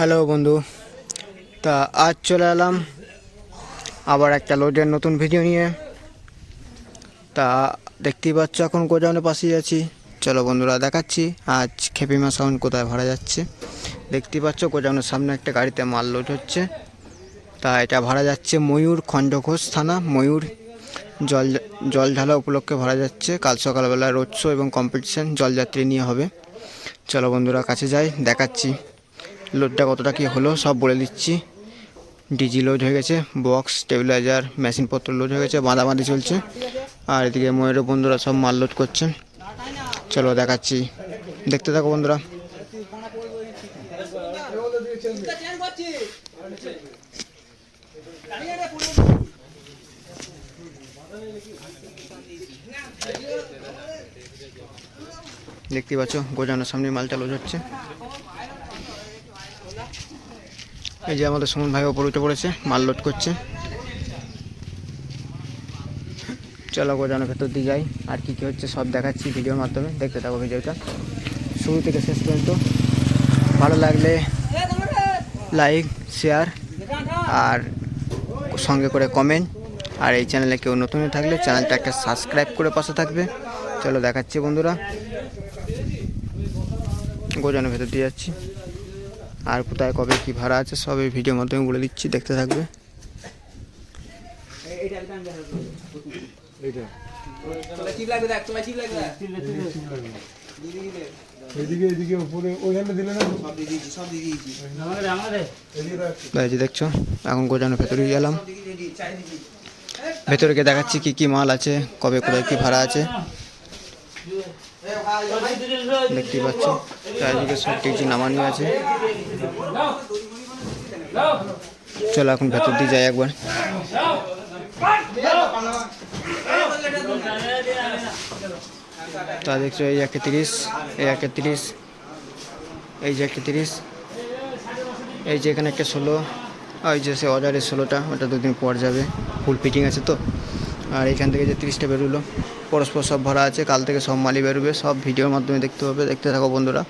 Hello বন্ধু। তা আজ চলে এলাম আবার একটা লোডের নতুন ভিডিও নিয়ে। তা দেখতেই পাচ্ছ এখন গোডাউনের পাশেই আছি। চলো বন্ধুরা দেখাচ্ছি আজ খেপিমা সাউন্ড কোথায় ভাড়া যাচ্ছে। দেখতেই পাচ্ছ গোডাউনের সামনে একটা গাড়িতে মাল লোড হচ্ছে। তা এটা ভাড়া যাচ্ছে ময়ূর খণ্ডঘোষ থানা, ময়ূর জল জল ঢালা উপলক্ষে ভাড়া যাচ্ছে। কাল সকালবেলা রোড শো এবং কম্পিটিশন জলযাত্রী নিয়ে হবে। চলো বন্ধুরা কাছে যাই, দেখাচ্ছি। লোডটা কতটা কী হলো সব বলে দিচ্ছি। ডিজি লোড হয়ে গেছে বক্স স্টেবিলাইজার মেশিনপত্র লোড হয়ে গেছে, বাঁধাবাঁধি চলছে। আর এদিকে ময়ূরের বন্ধুরা সব মাল লোড করছে। চলো দেখাচ্ছি। দেখতে থাকো বন্ধুরা। দেখতে পাচ্ছ গোজানোর সামনে মালটা লোড হচ্ছে। এই যে আমাদের সুমন ভাই ওপর উঠে পড়েছে, মাল লোড করছে। চলো গোজানোর ভেতর দিয়ে যাই, আর কি কি হচ্ছে সব দেখাচ্ছি ভিডিওর মাধ্যমে। দেখতে থাকো ভিডিওটা। শুরু থেকে শেষ পর্যন্ত। ভালো লাগলে লাইক শেয়ার আর সঙ্গে করে কমেন্ট আর এই চ্যানেলে কেউ নতুন থাকলে চ্যানেলটা একটা সাবস্ক্রাইব করে পাশে থাকবে। চলো দেখাচ্ছি বন্ধুরা। গোজানোর ভেতর দিয়ে যাচ্ছি। আর কোথায় কবে কি ভাড়া আছে সব এই ভিডিওর মাধ্যমে বলে দিচ্ছি দেখতে থাকবে। দেখছ এখন গোজানোর ভেতরে গেলাম ভেতরে গিয়ে দেখাচ্ছি কি কি মাল আছে কবে কোথায় কি ভাড়া আছে। দেখতে পাচ্ছ। চারিদিকে সব কিছু নামানো আছে। চলো এখন ভেতর দিয়ে যাই একবার। তা দেখছ, এই একটা তিরিশ এই একটা তিরিশ এই যে একটা তিরিশ এই যে এখানে একটা ষোলো ওই যে সে অর্ডারের ষোলোটা, ওটা দুদিন পর যাবে। ফুল ফিটিং আছে তো? আর এখান থেকে যে তিরিশটা বেরোলো, পরস্পর সব ভরা আছে, কাল থেকে সব মালি বেরোবে, সব ভিডিওর মাধ্যমে দেখতে হবে, দেখতে থাকো বন্ধুরা।